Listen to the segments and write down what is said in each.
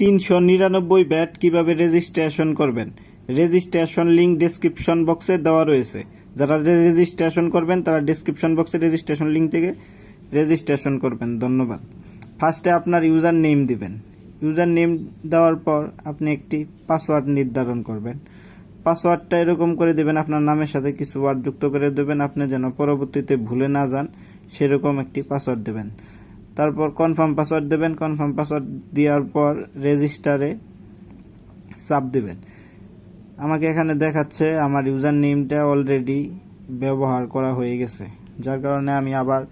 তিনশো নিরানব্বই ব্যাট কীভাবে রেজিস্ট্রেশন করবেন? রেজিস্ট্রেশন লিঙ্ক ডেসক্রিপশন বক্সে দেওয়া রয়েছে। যারা রেজিস্ট্রেশন করবেন, তারা ডেসক্রিপশন বক্সে রেজিস্ট্রেশন লিঙ্ক থেকে রেজিস্ট্রেশন করবেন। ধন্যবাদ। ফার্স্টে আপনার ইউজার নেম দিবেন। ইউজার নেম দেওয়ার পর আপনি একটি পাসওয়ার্ড নির্ধারণ করবেন। পাসওয়ার্ডটা এরকম করে দেবেন, আপনার নামের সাথে কিছু ওয়ার্ড যুক্ত করে দেবেন। আপনি যেন পরবর্তীতে ভুলে না যান, সেরকম একটি পাসওয়ার্ড দেবেন। তারপর কনফার্ম পাসওয়ার্ড দেবেন কনফার্ম পাসওয়ার্ড দেওয়ার পর রেজিস্টারে চাপ দেবেন। আমাকে এখানে দেখাচ্ছে আমার ইউজার নেমটা অলরেডি ব্যবহার করা হয়ে গেছে। যার কারণে আমি আবার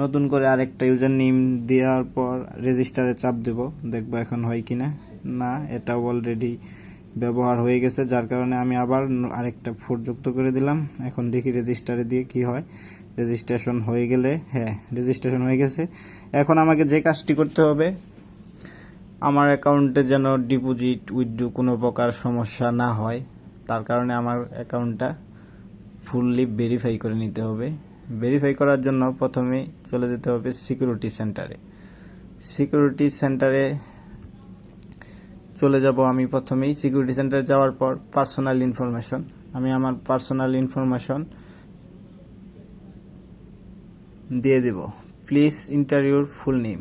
নতুন করে আরেকটা ইউজার নেম দেওয়ার পর রেজিস্টারে চাপ দেব। দেখব এখন হয় কি না না এটা অলরেডি ব্যবহার হয়ে গেছে, যার কারণে আমি আবার আরেকটা ফোর যুক্ত করে দিলাম। এখন দেখি রেজিস্টারে দিয়ে কি হয়। রেজিস্ট্রেশন হয়ে গেলে হ্যাঁ রেজিস্ট্রেশন হয়ে গেছে। এখন আমাকে যে কাজটি করতে হবে, আমার অ্যাকাউন্টে যেন ডিপোজিট, উইথড্রো কোনো প্রকার সমস্যা না হয়, তার কারণে আমার অ্যাকাউন্টটা ফুললি ভেরিফাই করে নিতে হবে। ভেরিফাই করার জন্য প্রথমে চলে যেতে হবে সিকিউরিটি সেন্টারে। সিকিউরিটি সেন্টারে চলে যাব আমি প্রথমেই সিকিউরিটি সেন্টারে যাওয়ার পর পার্সোনাল ইনফরমেশন আমি আমার পার্সোনাল ইনফরমেশন দিয়ে দেব। প্লিজ ইন্টারভিউর ফুল নেম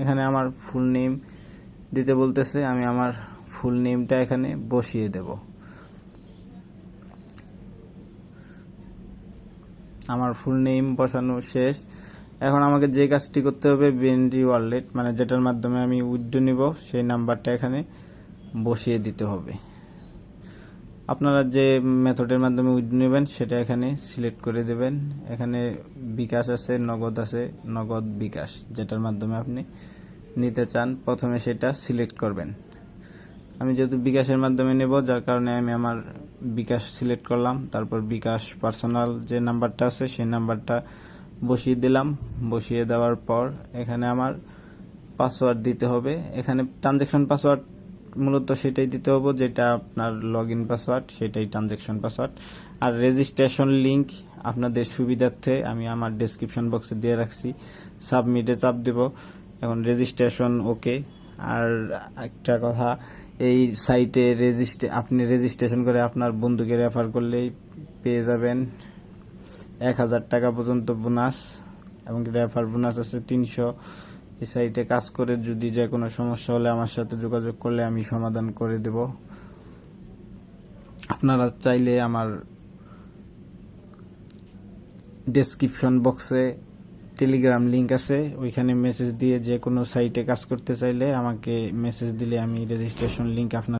এখানে আমার ফুল নেম দিতে বলতেছে, আমি আমার ফুল নেমটা এখানে বসিয়ে দেব। আমার ফুল নেম বসানো শেষ। এখন আমাকে যে কাজটি করতে হবে বিএনডি ওয়ালেট মানে যেটার মাধ্যমে আমি উইথড্র নিব, সেই নাম্বারটা এখানে বসিয়ে দিতে হবে। আপনারা যে মেথডের মাধ্যমে উইথড্র নেবেন, সেটা এখানে সিলেক্ট করে দেবেন। এখানে বিকাশ আছে, নগদ আছে, নগদ বিকাশ, যেটার মাধ্যমে আপনি নিতে চান, প্রথমে সেটা সিলেক্ট করবেন। আমি যেহেতু বিকাশের মাধ্যমে নেব, যার কারণে আমি আমার বিকাশ সিলেক্ট করলাম, তারপর বিকাশ পার্সোনাল যে নাম্বারটা আছে, সেই নাম্বারটা বসিয়ে দিলাম। বসিয়ে দেওয়ার পর এখানে আমার পাসওয়ার্ড দিতে হবে। এখানে ট্রানজ্যাকশন পাসওয়ার্ড মূলত সেটাই দিতে হবে, যেটা আপনার লগ ইন পাসওয়ার্ড সেটাই ট্রানজ্যাকশন পাসওয়ার্ড আর রেজিস্ট্রেশন লিঙ্ক আপনাদের সুবিধার্থে আমি আমার ডেসক্রিপশন বক্সে দিয়ে রাখছি। সাবমিটে চাপ দেব। এখন রেজিস্ট্রেশন ওকে আর একটা কথা, এই সাইটে রেজিস্ট্রে আপনি রেজিস্ট্রেশন করে আপনার বন্ধুকে রেফার করলেই পেয়ে যাবেন এক হাজার টাকা পর্যন্ত বোনাস এবং রেফার বোনাস আছে তিনশো। এই সাইটে কাজ করে যদি যে কোনো সমস্যা হলে আমার সাথে যোগাযোগ করলে আমি সমাধান করে দেব। আপনারা চাইলে আমার ডেসক্রিপশন বক্সে টেলিগ্রাম লিঙ্ক আছে, ওইখানে মেসেজ দিয়ে যে কোনো সাইটে কাজ করতে চাইলে আমাকে মেসেজ দিলে আমি রেজিস্ট্রেশন লিঙ্ক আপনার